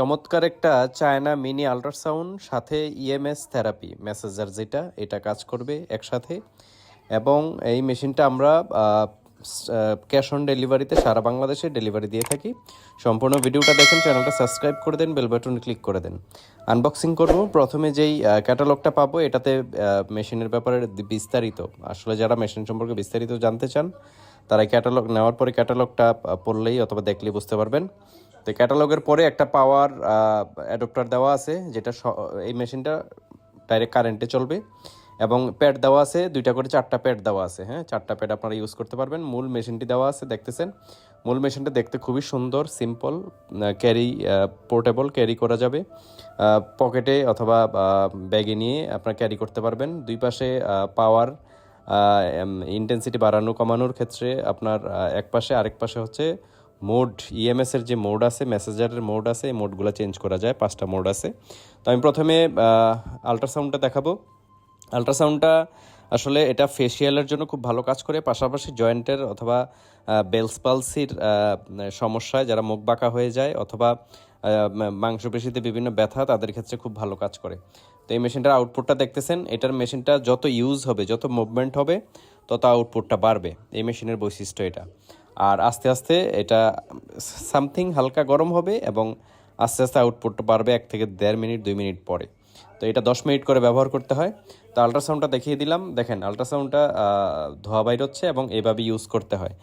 চমৎকার একটা China mini ultrasound, সাথে ইএমএস থেরাপি মেসেজার যেটা, এটা কাজ করবে একসাথে। এবং এই মেশিনটা আমরা ক্যাশ অন ডেলিভারিতে সারা বাংলাদেশে ডেলিভারি দিয়ে থাকি। সম্পূর্ণ ভিডিওটা দেখেন, চ্যানেলটা সাবস্ক্রাইব করে দেন বেল বাটন ক্লিক করে দেন। আনবক্সিং করব। প্রথমে যেই ক্যাটালগটা পাবো, এটাতে মেশিনের ব্যাপারে বিস্তারিত। আসলে যারা মেশিন সম্পর্কে বিস্তারিত জানতে চান তারা ক্যাটালগ নেওয়ার পরে ক্যাটালগটা পড়লেই অথবা দেখলেই বুঝতে পারবেন। তো ক্যাটালগের পরে একটা পাওয়ার অ্যাডপ্টার দেওয়া আছে, যেটা এই মেশিনটা ডাইরেক্ট কারেন্টে চলবে। এবং প্যাড দেওয়া আছে, দুইটা করে চারটা প্যাড দেওয়া আছে হ্যাঁ? চারটা প্যাড আপনারা ইউজ করতে পারবেন। মূল মেশিনটি দেওয়া আছে, দেখতেছেন? মূল মেশিনটা দেখতে খুবই সুন্দর সিম্পল ক্যারি পোর্টেবল ক্যারি করা যাবে। পকেটে অথবা ব্যাগে নিয়ে আপনারা ক্যারি করতে পারবেন। দুই পাশে পাওয়ার ইন্টেন্সিটি বাড়ানো, কমানোর ক্ষেত্রে আপনার এক পাশে, আরেক পাশে হচ্ছে মোড ইএমএস এর যে মোড আছে মেসেজারের মোড আছে, এই মোডগুলো চেঞ্জ করা যায়, পাঁচটা মোড আছে। তো আমি প্রথমে আল্ট্রাসাউন্ডটা দেখাবো। আল্ট্রাসাউন্ডটা আসলে এটা ফেসিয়ালের জন্য খুব ভালো কাজ করে, পাশাপাশি জয়েন্টের অথবা বেলস পালসির সমস্যায় যারা মুখ বাঁকা হয়ে যায় অথবা মাংসপেশিতে বিভিন্ন ব্যথা তাদের ক্ষেত্রে খুব ভালো কাজ করে। তো এই মেশিনটার আউটপুটটা দেখতেছেন, এটার মেশিনটা যত ইউজ হবে, যত মুভমেন্ট হবে, তত আউটপুটটা বাড়বে। এই মেশিনের বৈশিষ্ট্য এটা। আর আস্তে আস্তে এটা সামথিং হালকা গরম হবে এবং আস্তে আস্তে আউটপুটটা বাড়বে এক থেকে দেড় মিনিট, দুই মিনিট পরে। তো এটা দশ মিনিট করে ব্যবহার করতে হয়। তো আল্ট্রাসাউন্ডটা দেখিয়ে দিলাম। দেখেন আলট্রাসাউন্ডটা ধোয়া বাইর হচ্ছে এবং এভাবে ইউজ করতে হয়।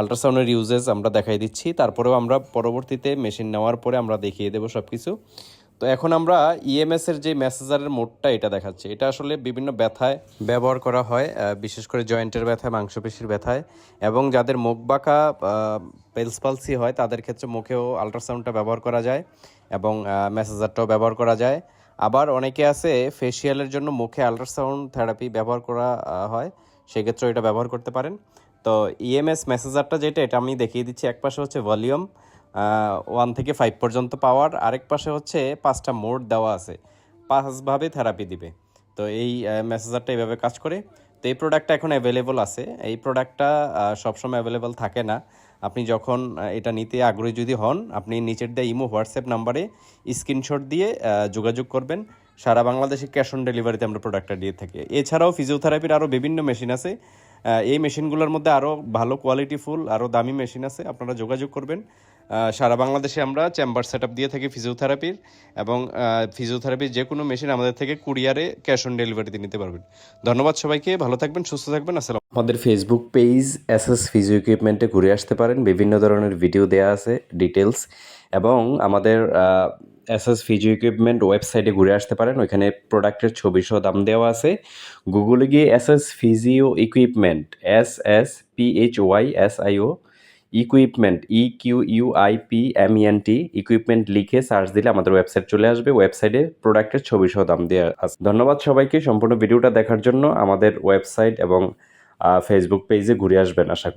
আল্ট্রাসাউন্ডের ইউজেস আমরা দেখাই দিচ্ছি। তারপরেও আমরা পরবর্তীতে মেশিন নেওয়ার পরে আমরা দেখিয়ে দেবো সব কিছু তো এখন আমরা ইএমএস এর যে মেসেজারের মোডটা এটা দেখাচ্ছি। এটা আসলে বিভিন্ন ব্যথায় ব্যবহার করা হয় বিশেষ করে জয়েন্টের ব্যথায়, মাংসপেশির ব্যথায়। এবং যাদের মুখ বাঁকা পেলস পালসি হয়, তাদের ক্ষেত্রে মুখেও আল্ট্রাসাউন্ডটা ব্যবহার করা যায় এবং মেসেজারটাও ব্যবহার করা যায়। আবার অনেকে আছে ফেসিয়ালের জন্য মুখে আল্ট্রাসাউন্ড থেরাপি ব্যবহার করা হয়, সেক্ষেত্রেও এটা ব্যবহার করতে পারেন। তো ইএমএস মেসেজারটা যেটা, এটা আমি দেখিয়ে দিচ্ছি, এক পাশে হচ্ছে ভলিউম ওয়ান থেকে ফাইভ পর্যন্ত পাওয়ার, আরেক পাশে হচ্ছে পাঁচটা মোড দেওয়া আছে, পাঁচভাবে থেরাপি দিবে। তো এই মেসেজারটা এইভাবে কাজ করে। তো এই প্রোডাক্টটা এখন অ্যাভেলেবল আছে। এই প্রোডাক্টটা সবসময় অ্যাভেলেবল থাকে না। আপনি যখন এটা নিতে আগ্রহী যদি হন, আপনি নিচের দিয়ে ইমো, হোয়াটসঅ্যাপ নাম্বারে স্ক্রিনশট দিয়ে যোগাযোগ করবেন। সারা বাংলাদেশে ক্যাশ অন ডেলিভারিতে আমরা প্রোডাক্টটা দিয়ে থাকি। এছাড়াও ফিজিওথেরাপির আরও বিভিন্ন মেশিন আছে। এই মেশিনগুলোর মধ্যে আরও ভালো কোয়ালিটি ফুল আরও দামি মেশিন আছে। আপনারা যোগাযোগ করবেন। সারা বাংলাদেশে আমরা চেম্বার সেট দিয়ে থাকি ফিজিওথেরাপির এবং ফিজিওথেরাপির যে কোনো মেশিন আমাদের থেকে কুরিয়ারে ক্যাশ অন ডেলিভারিতে নিতে পারবেন। ধন্যবাদ সবাইকে, ভালো থাকবেন, সুস্থ থাকবেন, আসসালাম আমাদের Facebook page S S physio ইকুইপমেন্টে ঘুরে আসতে পারেন, বিভিন্ন ধরনের ভিডিও দেওয়া আছে ডিটেলস এবং আমাদের এস এস ফিজিও ইকুইপমেন্ট ওয়েবসাইটে ঘুরে আসতে পারেন, ওইখানে প্রোডাক্টের ছবি সহ দাম দেওয়া আছে। গুগলে গিয়ে S S physio equipment S S P H Y S I O equipment E Q U I P M N T equipment লিখে সার্চ দিলে আমাদের ওয়েবসাইট চলে আসবে। ওয়েবসাইটে প্রোডাক্টের ছবি সহ দাম দেওয়া আছে। ধন্যবাদ সবাইকে। সম্পূর্ণ ভিডিওটা দেখার জন্য আমাদের ওয়েবসাইট এবং ফেসবুক পেজে ঘুরে আসবেন, আশা করি।